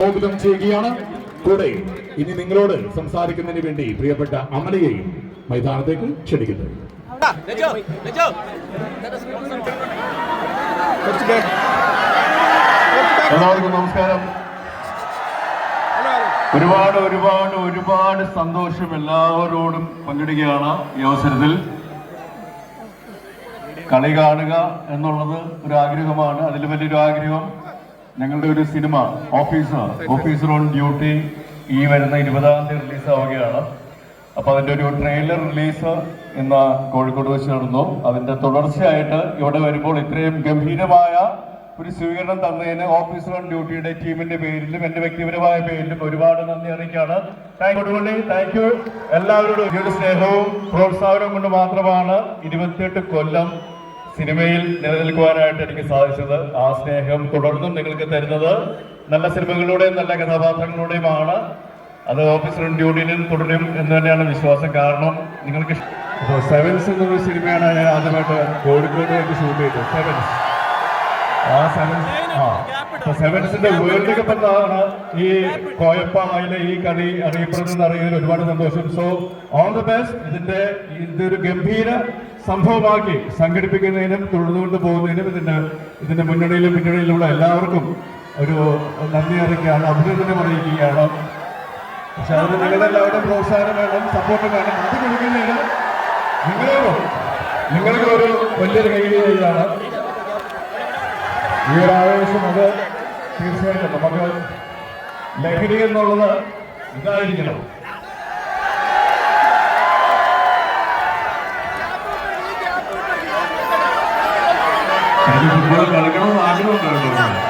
സ്വാഗതം ചെയ്യുകയാണ്. കൂടെ ഇനി നിങ്ങളോട് സംസാരിക്കുന്നതിന് വേണ്ടി പ്രിയപ്പെട്ട അമലയെയും മൈതാനത്തേക്ക് ക്ഷണിക്കുന്നു. എല്ലാവർക്കും നമസ്കാരം. ഒരുപാട് ഒരുപാട് ഒരുപാട് സന്തോഷം എല്ലാവരോടും പങ്കിടുകയാണ് ഈ അവസരത്തിൽ. കളി കാണുക എന്നുള്ളത് ഒരു ആഗ്രഹമാണ്. അതിൽ വലിയൊരു ആഗ്രഹം. ഞങ്ങളുടെ ഒരു cinema officer officer on duty ഈ വരുന്ന ഇരുപതാം തീയതി റിലീസ് ആവുകയാണ് അപ്പൊ അതിന്റെ ഒരു ട്രെയിലർ റിലീസ് ഇന്ന് കോഴിക്കോട് വെച്ച് നടന്നു. അതിന്റെ തുടർച്ചയായിട്ട് ഇവിടെ വരുമ്പോൾ ഇത്രയും ഗംഭീരമായ ഒരു സ്വീകരണം തന്നതിന് ഓഫീസർ ഓൺ ഡ്യൂട്ടിയുടെ ടീമിന്റെ പേരിലും എന്റെ വ്യക്തിപരമായ പേരിലും ഒരുപാട് നന്ദി താങ്ക് യു താങ്ക് യു എല്ലാവരോടും സ്നേഹവും പ്രോത്സാഹനവും കൊണ്ട് മാത്രമാണ് ഇരുപത്തിയെട്ട് കൊല്ലം സിനിമയിൽ നിലനിൽക്കുവാനായിട്ട് എനിക്ക് സാധിച്ചത് ആ സ്നേഹം തുടർന്നും നിങ്ങൾക്ക് തരുന്നത് നല്ല സിനിമകളിലൂടെയും നല്ല കഥാപാത്രങ്ങളിലൂടെയുമാണ് അത് ഓഫീസറും ഡ്യൂട്ടിയിലും തുടരും എന്ന് തന്നെയാണ് വിശ്വാസം. കാരണം നിങ്ങൾക്ക് ഇപ്പോൾ സെവൻസ് എന്നൊരു സിനിമയാണ് ഞാൻ ആദ്യമായിട്ട് കോഴിക്കോട് വെച്ച് ഷൂട്ട് ചെയ്തത്. സെവൻസ് ആ സെവൻസ് ആ. സെവൻസിന്റെ വേൾഡ് കപ്പ് എന്നാണ് ഈ കോയപ്പായിലെ ഈ കളി അറിയപ്പെടുന്നത്. അറിയുന്നതിൽ ഒരുപാട് സന്തോഷം. സോ ഓൾ ദ ബെസ്റ്റ് ഇതിന്റെ ഇതൊരു ഗംഭീര സംഭവമാക്കി സംഘടിപ്പിക്കുന്നതിനും തുടർന്നുകൊണ്ട് പോകുന്നതിനും ഇതിന്റെ ഇതിന്റെ മുന്നണിയിലും പിന്നണിയിലുള്ള എല്ലാവർക്കും ഒരു നന്ദി അറിയിക്കുകയാണ്. അഭിനന്ദനം അറിയിക്കുകയാണ്. പക്ഷെ അതിന് നിങ്ങളെല്ലാവരുടെ പ്രോത്സാഹനം വേണം സപ്പോർട്ട് വേണം. അത് കൊടുക്കുന്നതിന് നിങ്ങളോടും നിങ്ങൾക്ക് ഒരു വലിയൊരു കൈകഴിയാണ് ഈ ഒരു ആവേശം അത് തീർച്ചയായിട്ടും നമുക്ക് ലഹരി എന്നുള്ളത് ഇതായിരിക്കണം. ഫുട്ബോൾ കളിക്കണമെന്ന് ആഗ്രഹമുണ്ടായിരുന്നു.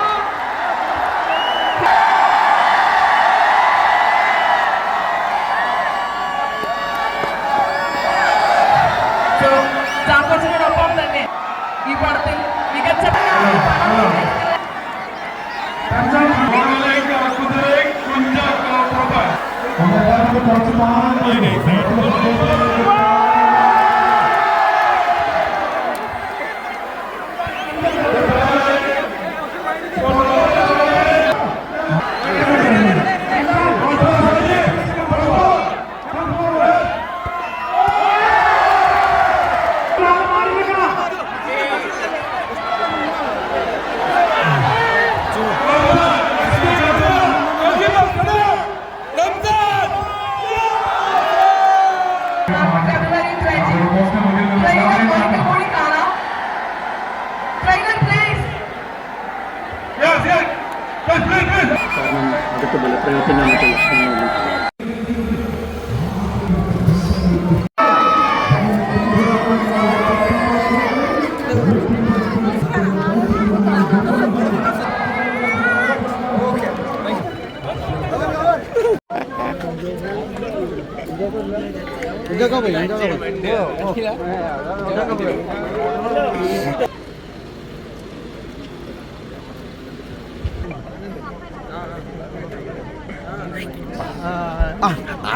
ഈ പടത്തിൽ മികച്ച കുറച്ച് കാരണം അടുത്ത ബലപ്രയോഗത്തിന് മറ്റുള്ള പ്രശ്നങ്ങളൊന്നും